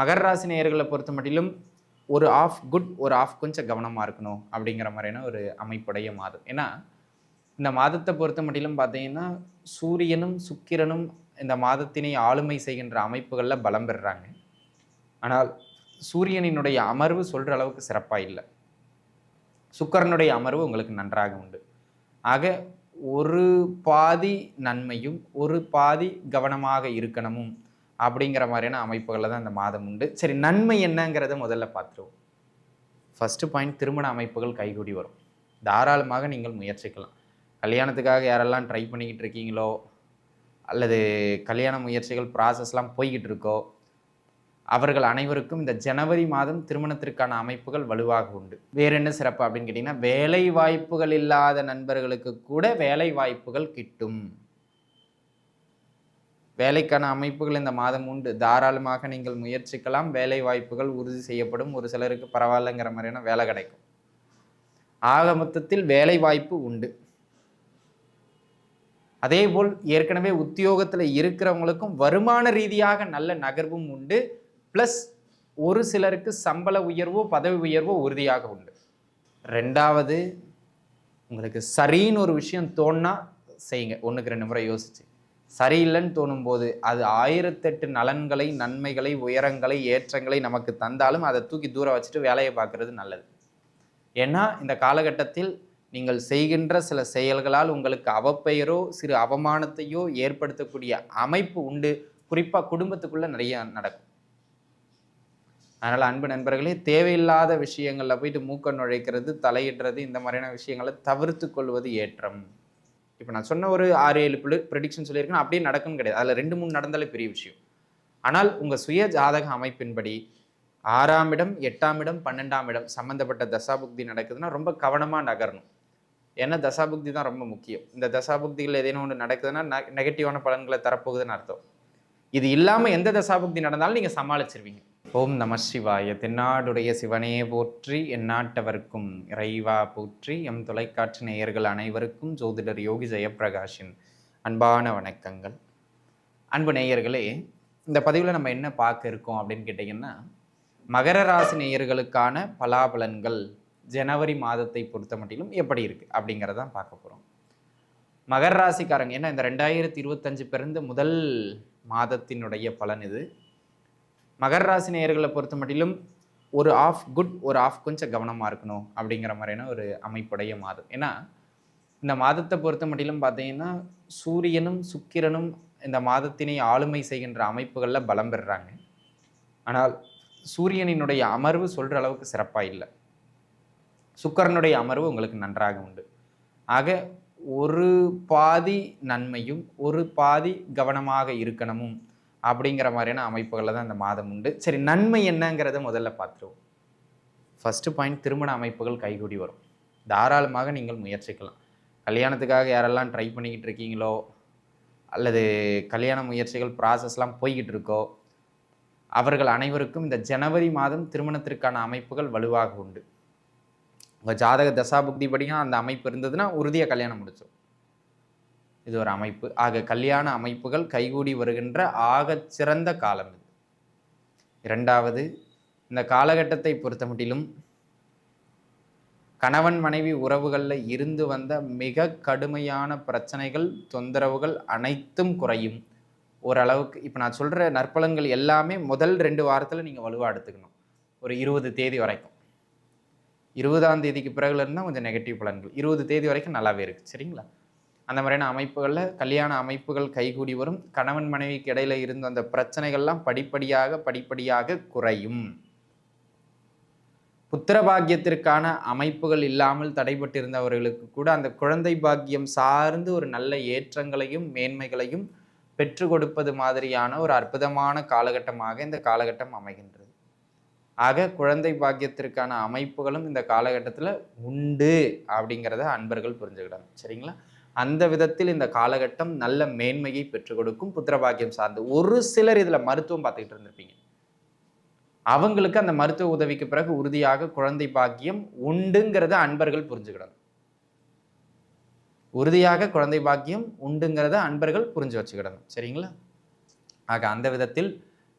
மகர ராசி நேயர்களை பொறுத்த மட்டிலும் ஒரு ஆஃப் குட் ஒரு ஆஃப் கொஞ்சம் கவனமாக இருக்கணும் அப்படிங்கிற மாதிரியான ஒரு அமைப்புடைய மாதம். ஏன்னா இந்த மாதத்தை பொறுத்த மட்டிலும் பார்த்தீங்கன்னா சூரியனும் சுக்கிரனும் இந்த மாதத்தினை ஆளுமை செய்கின்ற அமைப்புகளில் பலம் பெறுறாங்க. ஆனால் சூரியனினுடைய அமர்வு சொல்கிற அளவுக்கு சிறப்பாக இல்லை. சுக்கரனுடைய அமர்வு உங்களுக்கு நன்றாக உண்டு. ஆக ஒரு பாதி நன்மையும் ஒரு பாதி கவனமாக இருக்கணுமும் அப்படிங்கிற மாதிரியான அமைப்புகளில் தான் இந்த மாதம் உண்டு. சரி நன்மை என்னங்கிறத முதல்ல பார்த்துருவோம். ஃபஸ்ட்டு பாயிண்ட் திருமண அமைப்புகள் கைகூடி வரும். தாராளமாக நீங்கள் முயற்சிக்கலாம். கல்யாணத்துக்காக யாரெல்லாம் ட்ரை பண்ணிக்கிட்டு இருக்கீங்களோ அல்லது கல்யாண முயற்சிகள் ப்ராசஸ்லாம் போய்கிட்டு இருக்கோ அவர்கள் அனைவருக்கும் இந்த ஜனவரி மாதம் திருமணத்திற்கான அமைப்புகள் வலுவாக உண்டு. வேற என்ன சிறப்பு அப்படின்னு கேட்டிங்கன்னா வேலை வாய்ப்புகள் இல்லாத நண்பர்களுக்கு கூட வேலை வாய்ப்புகள் கிட்டும். வேலைக்கான அமைப்புகள் இந்த மாதம் உண்டு. தாராளமாக நீங்கள் முயற்சிக்கலாம். வேலை வாய்ப்புகள் உறுதி செய்யப்படும். ஒரு சிலருக்கு பரவாயில்லைங்கிற மாதிரியான வேலை கிடைக்கும். ஆக மொத்தத்தில் வேலை வாய்ப்பு உண்டு. அதேபோல் ஏற்கனவே உத்தியோகத்தில் இருக்கிறவங்களுக்கும் வருமான ரீதியாக நல்ல நகர்வும் உண்டு. ப்ளஸ் ஒரு சிலருக்கு சம்பள உயர்வோ பதவி உயர்வோ உறுதியாக உண்டு. ரெண்டாவது உங்களுக்கு சரின்னு ஒரு விஷயம் தோணுனா செய்யுங்க. ஒன்றுக்கு ரெண்டு முறை யோசிச்சு. சரியில்லைன்னு தோணும்போது அது ஆயிரத்தெட்டு நலன்களை நன்மைகளை உயரங்களை ஏற்றங்களை நமக்கு தந்தாலும் அதை தூக்கி தூரம் வச்சுட்டு வேலையை பார்க்குறது நல்லது. ஏன்னா இந்த காலகட்டத்தில் நீங்கள் செய்கின்ற சில செயல்களால் உங்களுக்கு அவப்பெயரோ சிறு அவமானத்தையோ ஏற்படுத்தக்கூடிய அமைப்பு உண்டு. குறிப்பாக குடும்பத்துக்குள்ளே நிறைய நடக்கும். அதனால் அன்பு நண்பர்களே தேவையில்லாத விஷயங்களில் போயிட்டு மூக்க நுழைக்கிறது தலையிடுறது இந்த மாதிரியான விஷயங்களை தவிர்த்து கொள்வது ஏற்றம். இப்போ நான் சொன்ன ஒரு ஆறு ஏழு ப்ரிடிக்ஷன் சொல்லியிருக்கேன். அப்படியே நடக்கும் கிடையாது. அதில் ரெண்டு மூணு நடந்தாலே பெரிய விஷயம். ஆனால் உங்கள் சுய ஜாதக அமைப்பின்படி ஆறாம் இடம் எட்டாம் இடம் பன்னெண்டாம் இடம் சம்மந்தப்பட்ட தசாபுக்தி நடக்குதுன்னா ரொம்ப கவனமாக நகரணும். ஏன்னா தசாபுக்தி தான் ரொம்ப முக்கியம். இந்த தசாபுக்திகள் ஏதேனும் ஒன்று நடக்குதுன்னா நெகட்டிவான பலன்களை தரப்போகுதுன்னு அர்த்தம். இது இல்லாமல் எந்த தசாபுக்தி நடந்தாலும் நீங்கள் சமாளிச்சிருவீங்க. ஓம் நம சிவாய. தென்னாடுடைய சிவனே போற்றி எந்நாட்டவர்க்கும் இறைவா போற்றி எம் தொலைக்காட்சி நேயர்கள் அனைவருக்கும் ஜோதிடர் யோகி ஜெயப்பிரகாஷின் அன்பான வணக்கங்கள். அன்பு நேயர்களே இந்த பதிவில் நம்ம என்ன பார்க்க இருக்கோம் அப்படின்னு கேட்டிங்கன்னா மகர ராசி நேயர்களுக்கான பலாபலன்கள் ஜனவரி மாதத்தை பொறுத்த மட்டிலும் எப்படி இருக்குது அப்படிங்கிறதான் பார்க்க போகிறோம் மகர ராசிக்காரங்க ஏன்னா இந்த ரெண்டாயிரத்தி இருபத்தஞ்சு பிறந்த முதல் மாதத்தினுடைய பலன் இது. மகர ராசி நேயர்களை பொறுத்த மட்டிலும் ஒரு ஆஃப் குட் ஒரு ஆஃப் கொஞ்சம் கவனமாக இருக்கணும் அப்படிங்கிற மாதிரியான ஒரு அமைப்புடைய மாதம். ஏன்னா இந்த மாதத்தை பொறுத்த மட்டிலும் பார்த்தீங்கன்னா சூரியனும் சுக்கிரனும் இந்த மாதத்தினை ஆளுமை செய்கின்ற அமைப்புகளில் பலம் பெறுறாங்க. ஆனால் சூரியனினுடைய அமர்வு சொல்கிற அளவுக்கு சிறப்பாக இல்லை. சுக்கரனுடைய அமர்வு உங்களுக்கு நன்றாக உண்டு. ஆக ஒரு பாதி நன்மையும் ஒரு பாதி கவனமாக இருக்கணுமும் அப்படிங்கிற மாதிரியான அமைப்புகளில் தான் இந்த மாதம் உண்டு. சரி நன்மை என்னங்கிறத முதல்ல பார்த்துருவோம். ஃபஸ்ட்டு பாயிண்ட் திருமண அமைப்புகள் கைகூடி வரும். தாராளமாக நீங்கள் முயற்சிக்கலாம். கல்யாணத்துக்காக யாரெல்லாம் ட்ரை பண்ணிக்கிட்டு இருக்கீங்களோ அல்லது கல்யாண முயற்சிகள் ப்ராசஸ்லாம் போய்கிட்டு இருக்கோ அவர்கள் அனைவருக்கும் இந்த ஜனவரி மாதம் திருமணத்திற்கான அமைப்புகள் வலுவாக உண்டு. உங்கள் ஜாதக தசாபுக்தி படியும் அந்த அமைப்பு இருந்ததுன்னா உறுதியாக கல்யாணம் முடிச்சோம் இது ஒரு அமைப்பு. ஆக கல்யாண அமைப்புகள் கைகூடி வருகின்ற ஆகச் சிறந்த காலம் இது. இரண்டாவது இந்த காலகட்டத்தை பொறுத்த மட்டிலும் கணவன் மனைவி உறவுகளில் இருந்து வந்த மிக கடுமையான பிரச்சனைகள் தொந்தரவுகள் அனைத்தும் குறையும். ஓரளவுக்கு இப்போ நான் சொல்கிற நற்பலன்கள் எல்லாமே முதல் ரெண்டு வாரத்தில் நீங்கள் வலுவாக எடுத்துக்கணும். ஒரு இருபது தேதி வரைக்கும். இருபதாம் தேதிக்கு பிறகுல இருந்தால் கொஞ்சம் நெகட்டிவ் பலன்கள். இருபது தேதி வரைக்கும் நல்லாவே இருக்குது சரிங்களா? அந்த மாதிரியான அமைப்புகளில் கல்யாண அமைப்புகள் கைகூடி வரும். கணவன் மனைவிக்கு இடையில இருந்த அந்த பிரச்சனைகள்லாம் படிப்படியாக படிப்படியாக குறையும். புத்திர பாக்கியத்திற்கான அமைப்புகள் இல்லாமல் தடைபட்டிருந்தவர்களுக்கு கூட அந்த குழந்தை பாக்கியம் சார்ந்து ஒரு நல்ல ஏற்றங்களையும் மேன்மைகளையும் பெற்று கொடுப்பது மாதிரியான ஒரு அற்புதமான காலகட்டமாக இந்த காலகட்டம் அமைகின்றது. ஆக குழந்தை பாக்கியத்திற்கான அமைப்புகளும் இந்த காலகட்டத்தில் உண்டு அப்படிங்கிறத அன்பர்கள் புரிஞ்சுக்கிடணும். சரிங்களா? அந்த விதத்தில் இந்த காலகட்டம் நல்ல மேன்மையை பெற்றுக் கொடுக்கும் புத்திரபாக்கியம் சார்ந்து. ஒரு சிலர் இதில் மருத்துவம் பார்த்துக்கிட்டு இருந்திருப்பீங்க. அவங்களுக்கு அந்த மருத்துவ உதவிக்கு பிறகு உறுதியாக குழந்தை பாக்கியம் உண்டுங்கிறத அன்பர்கள் புரிஞ்சுக்கிடணும். உறுதியாக குழந்தை பாக்கியம் உண்டுங்கிறத அன்பர்கள் புரிஞ்சு வச்சுக்கிடணும். சரிங்களா? ஆக அந்த விதத்தில்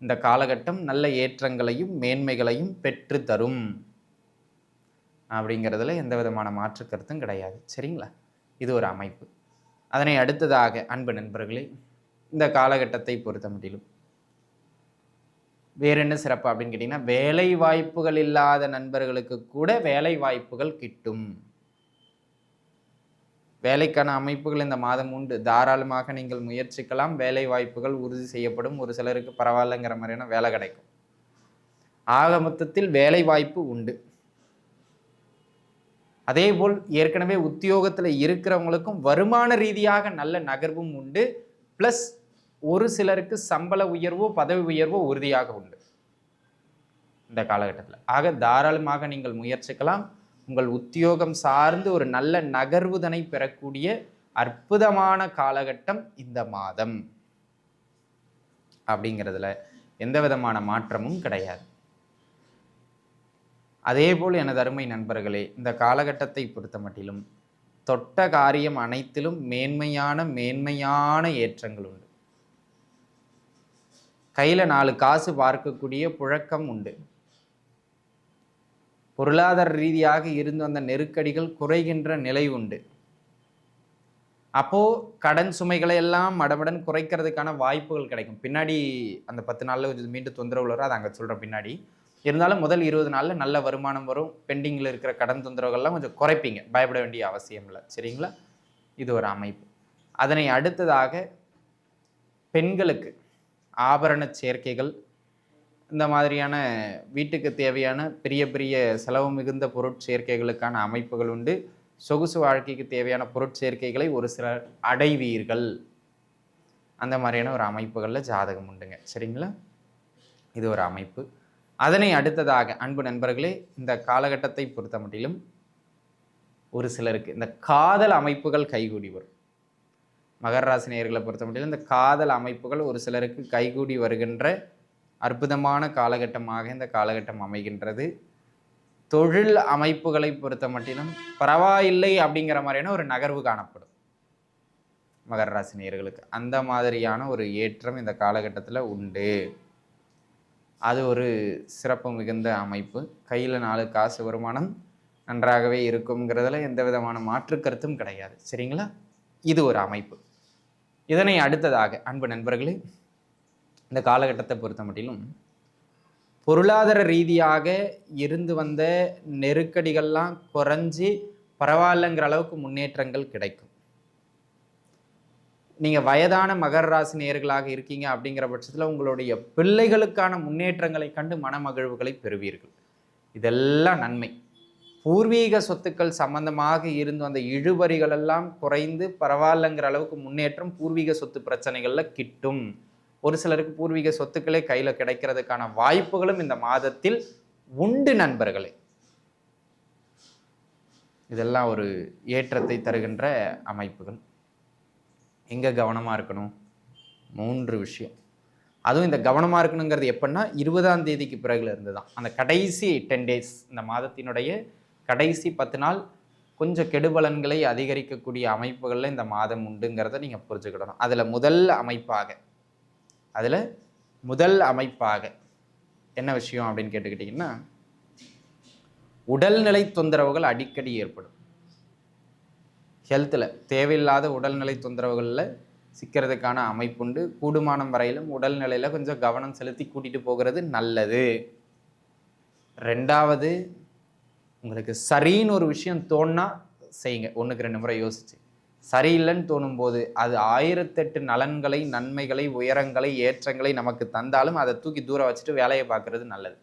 இந்த காலகட்டம் நல்ல ஏற்றங்களையும் மேன்மைகளையும் பெற்று தரும். அப்படிங்கிறதுல எந்த விதமான மாற்று கருத்தும் கிடையாது. சரிங்களா? இது ஒரு அமைப்பு. அதனை அடுத்ததாக அன்பு நண்பர்களே இந்த காலகட்டத்தை பொறுத்த முடியும் வேற என்ன சிறப்பு அப்படின்னு கேட்டிங்கன்னா வேலை வாய்ப்புகள் இல்லாத நண்பர்களுக்கு கூட வேலை வாய்ப்புகள் கிட்டும். வேலைக்கான அமைப்புகள் இந்த மாதம் உண்டு. தாராளமாக நீங்கள் முயற்சிக்கலாம். வேலை வாய்ப்புகள் உறுதி செய்யப்படும். ஒரு சிலருக்கு பரவாயில்லைங்கிற மாதிரியான வேலை கிடைக்கும். ஆக மொத்தத்தில் வேலை வாய்ப்பு உண்டு. அதே போல் ஏற்கனவே உத்தியோகத்தில் இருக்கிறவங்களுக்கும் வருமான ரீதியாக நல்ல நகர்வும் உண்டு. ப்ளஸ் ஒரு சிலருக்கு சம்பள உயர்வோ பதவி உயர்வோ உறுதியாக உண்டு. இந்த காலகட்டத்தில். ஆக தாராளமாக நீங்கள் முயற்சிக்கலாம். உங்கள் உத்தியோகம் சார்ந்து ஒரு நல்ல நகர்வுதனை பெறக்கூடிய அற்புதமான காலகட்டம் இந்த மாதம். அப்படிங்கிறதுல எந்த விதமான மாற்றமும் கிடையாது. அதேபோல் எனது அருமை நண்பர்களே இந்த காலகட்டத்தை பொறுத்த மட்டிலும் தொட்ட காரியம் அனைத்திலும் மேன்மையான மேன்மையான ஏற்றங்கள் உண்டு. கையில் நாலு காசு பார்க்கக்கூடிய புழக்கம் உண்டு. பொருளாதார ரீதியாக இருந்து வந்த நெருக்கடிகள் குறைகின்ற நிலை உண்டு. அப்போ கடன் சுமைகளை எல்லாம் மடமடன் குறைக்கிறதுக்கான வாய்ப்புகள் கிடைக்கும். பின்னாடி அந்த பத்து நாளில் மீண்டும் தொந்தரவு வரும் அதை அங்கே சொல்கிறேன் பின்னாடி. இருந்தாலும் முதல் இருபது நாளில் நல்ல வருமானம் வரும். பெண்டிங்கில் இருக்கிற கடன் தொந்தரவுகள்லாம் கொஞ்சம் குறைப்பீங்க. பயப்பட வேண்டிய அவசியம் இல்லை. சரிங்களா? இது ஒரு அமைப்பு. அதனை அடுத்ததாக பெண்களுக்கு ஆபரண சேர்க்கைகள் இந்த மாதிரியான வீட்டுக்கு தேவையான பெரிய பெரிய செலவு மிகுந்த பொருட்சேர்க்கைகளுக்கான அமைப்புகள் உண்டு. சொகுசு வாழ்க்கைக்கு தேவையான பொருட்சேர்க்கைகளை ஒரு சிலர் அடைவீர்கள். அந்த மாதிரியான ஒரு அமைப்புகளில் ஜாதகம் உண்டுங்க. சரிங்களா? இது ஒரு அமைப்பு. அதனை அடுத்ததாக அன்பு நண்பர்களே இந்த காலகட்டத்தை பொறுத்த மட்டிலும் ஒரு சிலருக்கு இந்த காதல் அமைப்புகள் கைகூடி வரும். மகர ராசி நேயர்களை பொறுத்த மட்டிலும் இந்த காதல் அமைப்புகள் ஒரு சிலருக்கு கைகூடி வருகின்ற அற்புதமான காலகட்டமாக இந்த காலகட்டம் அமைகின்றது. தொழில் அமைப்புகளை பொறுத்த மட்டிலும் பரவாயில்லை அப்படிங்கிற மாதிரியான ஒரு நகர்வு காணப்படும். மகர ராசி நேயர்களுக்கு அந்த மாதிரியான ஒரு ஏற்றம் இந்த காலகட்டத்தில் உண்டு. அது ஒரு சிறப்பு மிகுந்த அமைப்பு. கையில் நாலு காசு வருமானம் நன்றாகவே இருக்குங்கிறதுல எந்த விதமான மாற்று கருத்தும் கிடையாது. சரிங்களா? இது ஒரு அமைப்பு. இதனை அடுத்ததாக அன்பு நண்பர்களே இந்த காலகட்டத்தை பொறுத்த மட்டிலும் பொருளாதார ரீதியாக இருந்து வந்த நெருக்கடிகள்லாம் குறைஞ்சி பரவாயில்லைங்கிற அளவுக்கு முன்னேற்றங்கள் கிடைக்கும். நீங்கள் வயதான மகர ராசி நேர்களாக இருக்கீங்க அப்படிங்கிற பட்சத்தில் உங்களுடைய பிள்ளைகளுக்கான முன்னேற்றங்களை கண்டு மனமகிழ்வுகளை பெறுவீர்கள். இதெல்லாம் நன்மை. பூர்வீக சொத்துக்கள் சம்பந்தமாக இருந்து அந்த இழுபறிகள் எல்லாம் குறைந்து பரவாயில்லைங்கிற அளவுக்கு முன்னேற்றம் பூர்வீக சொத்து பிரச்சனைகளில் கிட்டும். ஒரு சிலருக்கு பூர்வீக சொத்துக்களே கையில் கிடைக்கிறதுக்கான வாய்ப்புகளும் இந்த மாதத்தில் உண்டு நண்பர்களே. இதெல்லாம் ஒரு ஏற்றத்தை தருகின்ற அமைப்புகள். எங்கே கவனமாக இருக்கணும்? மூன்று விஷயம். அதுவும் இந்த கவனமாக இருக்கணுங்கிறது எப்படின்னா இருபதாம் தேதிக்கு பிறகுல இருந்து தான் அந்த கடைசி டென் டேஸ் இந்த மாதத்தினுடைய கடைசி பத்து நாள் கொஞ்சம் கெடுபலன்களை அதிகரிக்கக்கூடிய அமைப்புகளில் இந்த மாதம் உண்டுங்கிறத நீங்கள் புரிஞ்சுக்கிடணும். அதில் முதல் அமைப்பாக அதில் முதல் அமைப்பாக என்ன விஷயம் அப்படின்னு கேட்டுக்கிட்டிங்கன்னா உடல்நிலை தொந்தரவுகள் அடிக்கடி ஏற்படும். ஹெல்த்தில் தேவையில்லாத உடல்நிலை தொந்தரவுகளில் சிக்கிறதுக்கான அமைப்புண்டு. கூடுமானம் வரையிலும் உடல்நிலையில் கொஞ்சம் கவனம் செலுத்தி கூட்டிகிட்டு போகிறது நல்லது. ரெண்டாவது உங்களுக்கு சரின்னு ஒரு விஷயம் தோணுனா செய்யுங்க. ஒன்றுக்கு ரெண்டு முறை யோசிச்சு. சரியில்லைன்னு தோணும்போது அது ஆயிரத்தெட்டு நலன்களை நன்மைகளை உயரங்களை ஏற்றங்களை நமக்கு தந்தாலும் அதை தூக்கி தூரம் வச்சுட்டு வேலையை பார்க்குறது நல்லது.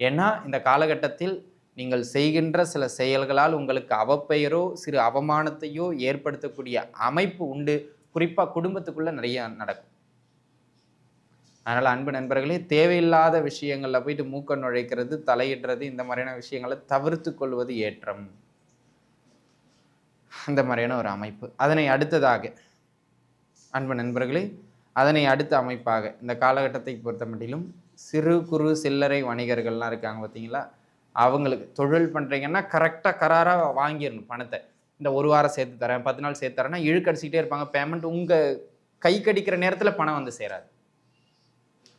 ஏன்னா இந்த காலகட்டத்தில் நீங்கள் செய்கின்ற சில செயல்களால் உங்களுக்கு அவப்பெயரோ சிறு அவமானத்தையோ ஏற்படுத்தக்கூடிய அமைப்பு உண்டு. குறிப்பாக குடும்பத்துக்குள்ளே நிறைய நடக்கும். அதனால் அன்பு நண்பர்களே தேவையில்லாத விஷயங்களில் போயிட்டு மூக்க நுழைக்கிறது தலையிடுறது இந்த மாதிரியான விஷயங்களை தவிர்த்து கொள்வது ஏற்றம். அந்த மாதிரியான ஒரு அமைப்பு. அதனை அடுத்ததாக அன்பு நண்பர்களே அதனை அடுத்த அமைப்பாக இந்த காலகட்டத்தை பொறுத்த மட்டிலும் சிறு குறு சில்லறை வணிகர்கள்லாம் இருக்காங்க பார்த்தீங்களா? அவங்களுக்கு தொழில் பண்ணுறீங்கன்னா கரெக்டாக கராராக வாங்கிடணும் பணத்தை. இந்த ஒரு வாரம் சேர்த்து தரேன் பத்து நாள் சேர்த்து தரேன்னா இழுக்கடிச்சிக்கிட்டே இருப்பாங்க. பேமெண்ட் உங்கள் கை கடிக்கிற நேரத்தில் பணம் வந்து சேராது.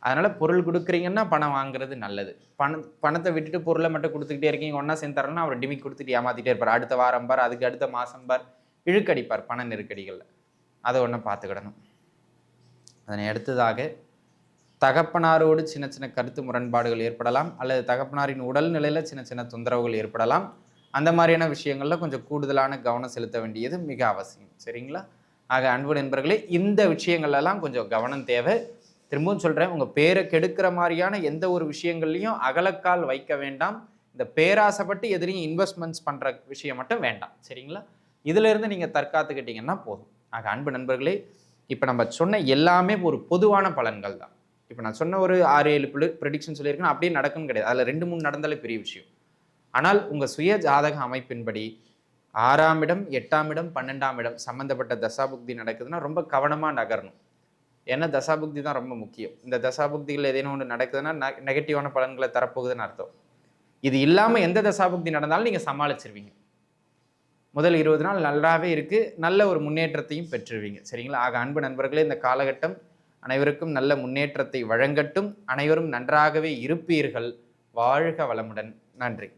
அதனால் பொருள் கொடுக்குறீங்கன்னா பணம் வாங்குறது நல்லது. பணம் பணத்தை விட்டுட்டு பொருளை மட்டும் கொடுத்துக்கிட்டே இருக்கீங்க ஒன்றா சேர்ந்து தரேன்னா அவர் டிமிக் கொடுத்துட்டு ஏமாற்றிட்டே இருப்பார். அடுத்த வாரம் பார் அதுக்கு அடுத்த மாதம் பார் இழுக்கடிப்பார் பண நெருக்கடிகளில். அதை ஒன்று பார்த்துக்கிடணும். அதனை அடுத்ததாக தகப்பனாரோடு சின்ன சின்ன கருத்து முரண்பாடுகள் ஏற்படலாம் அல்லது தகப்பனாரின் உடல் நிலையில் சின்ன சின்ன தொந்தரவுகள் ஏற்படலாம். அந்த மாதிரியான விஷயங்களில் கொஞ்சம் கூடுதலான கவனம் செலுத்த வேண்டியது மிக அவசியம். சரிங்களா? ஆக அன்பு நண்பர்களே இந்த விஷயங்கள்லாம் கொஞ்சம் கவனம் தேவை. திரும்பவும் சொல்கிறேன் உங்கள் பேரை கெடுக்கிற மாதிரியான எந்த ஒரு விஷயங்கள்லையும் அகலக்கால் வைக்க வேண்டாம். இந்த பேராசைப்பட்டு எதிரையும் இன்வெஸ்ட்மெண்ட்ஸ் பண்ணுற விஷயம் மட்டும் வேண்டாம். சரிங்களா? இதிலிருந்து நீங்கள் தற்காத்துக்கிட்டீங்கன்னா போதும். ஆக அன்பு நண்பர்களே இப்போ நம்ம சொன்ன எல்லாமே ஒரு பொதுவான பலன்கள் தான் இப்போ நான் சொன்ன ஒரு ஆறு ஏழு ப்ரெடிக்ஷன் சொல்லியிருக்கேன். அப்படியே நடக்கும்னு கிடையாது. அதில் ரெண்டு மூணு நடந்தாலே பெரிய விஷயம். ஆனால் உங்கள் சுய ஜாதக அமைப்பின்படி ஆறாம் இடம் எட்டாம் இடம் பன்னெண்டாம் இடம் சம்மந்தப்பட்ட தசாபுக்தி நடக்குதுன்னா ரொம்ப கவனமாக நகரணும். ஏன்னா தசாபுக்தி தான் ரொம்ப முக்கியம். இந்த தசாபுக்திகள் ஏதேனும் ஒன்று நடக்குதுன்னா நெகட்டிவான பலன்களை தரப்போகுதுன்னு அர்த்தம். இது இல்லாமல் எந்த தசாபுக்தி நடந்தாலும் நீங்கள் சமாளிச்சிருவீங்க. முதல் இருபது நாள் நல்லாவே இருக்குது நல்ல ஒரு முன்னேற்றத்தையும் பெற்றுருவீங்க. சரிங்களா? ஆக அன்பு நண்பர்களே இந்த காலகட்டம் அனைவருக்கும் நல்ல முன்னேற்றத்தை வழங்கட்டும். அனைவரும் நன்றாகவே இருப்பீர்கள். வாழ்க வளமுடன். நன்றி.